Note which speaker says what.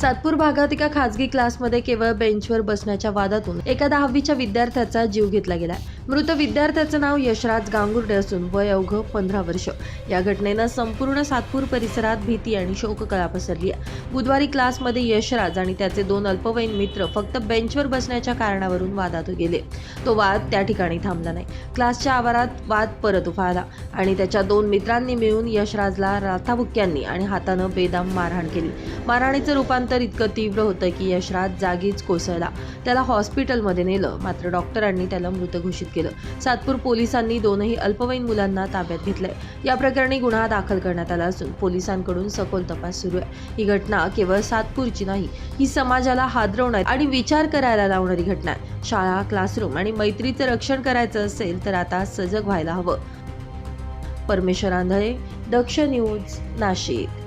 Speaker 1: सातपूर भागात एका खासगी क्लासमध्ये केवळ बेंचवर बसण्याच्या वादातून एका दहावीच्या विद्यार्थ्याचा जीव घेतला गेला मृत विद्यार्थ्याचं नाव यशराज गांगुर्डे असून वय अवघं पंधरा वर्ष. या घटनेनं संपूर्ण सातपूर परिसरात भीती आणि शोककळा पसरली आहे. बुधवारी क्लासमध्ये यशराज आणि त्याचे दोन अल्पवयीन मित्र फक्त बेंचवर बसण्याच्या कारणावरून वादात गेले. तो वाद त्या ठिकाणी थांबला नाही. क्लासच्या आवारात वाद परत उफाळला आणि त्याच्या दोन मित्रांनी मिळून यशराजला राथाबुक्क्यांनी आणि हातानं बेदाम मारहाण केली. मारहाणीचं रूपांतर इतकं तीव्र होतं की यशराज जागीच कोसळला. त्याला हॉस्पिटलमध्ये नेलं. मात्र डॉक्टरांनी त्याला मृत घोषित केलं. सातपूर पोलिसांनी दोनही अल्पवयीन मुलांना ताब्यात घेतलंय. या प्रकरणी गुन्हा दाखल करण्यात आला असून पोलिसांकडून सखोल तपास सुरू आहे. ही घटना केवळ सातपूरची नाही ही समाजाला हादरवणारी आणि विचार करायला लावणारी घटना आहे. शाळा क्लासरूम आणि मैत्रीचं रक्षण करायचं असेल तर आता सजग व्हायला हवं. परमेश्वर आंधळे दक्ष न्यूज नाशिक.